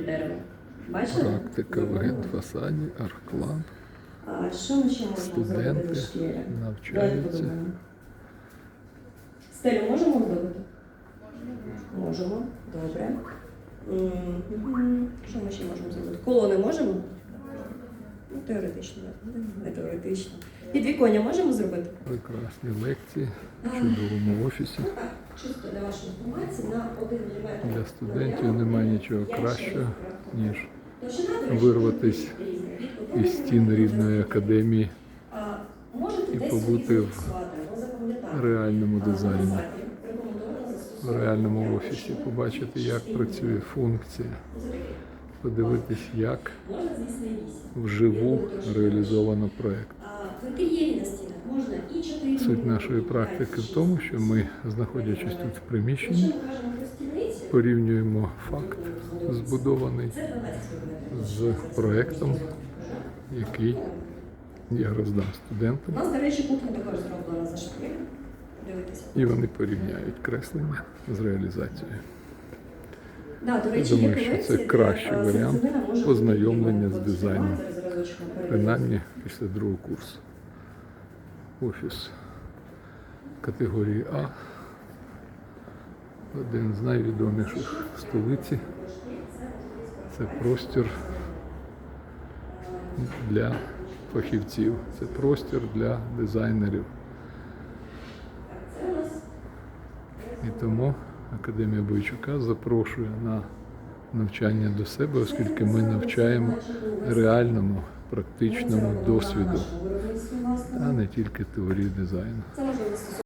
дерево. Бачили? Практика в генфасаді, арклан, А що ми ще можемо зробити студенти за шкіри? Давайте навчаються. подумаємо. Стелю можемо зробити? Можемо. Добре. М, Що ми ще можемо зробити? Колони можемо? Теоретично. Не теоретично. Підвіконня можемо зробити? Прекрасні лекції в чудовому офісі. Ну чисто для вашої інформації на 1 мм. Для студентів немає нічого кращого, ніж вирватись із стін рідної академії і побути в реальному дизайні, в реальному офісі, побачити, як працює функція, подивитись, як вживу реалізовано проєкт. А в інтер'єрі на стінах можна і 4 Суть нашої практики в тому, що ми, знаходячись тут в приміщенні, порівнюємо факт, збудований це 12 км. з проєктом, який я роздам У студентам, нас, до речі, кухня також зроблена за шпилем. І вони порівняють креслення з реалізацією. Да, до Я речі, думаю, що це кращий е, варіант бути з дизайном. Принаймні після другого курсу. Офіс категорії А. Один з найвідоміших в столиці. Це простір для фахівців, це простір для дизайнерів. І тому Академія Бойчука запрошує на навчання до себе, оскільки ми навчаємо реальному практичному досвіду, а не тільки теорії дизайну.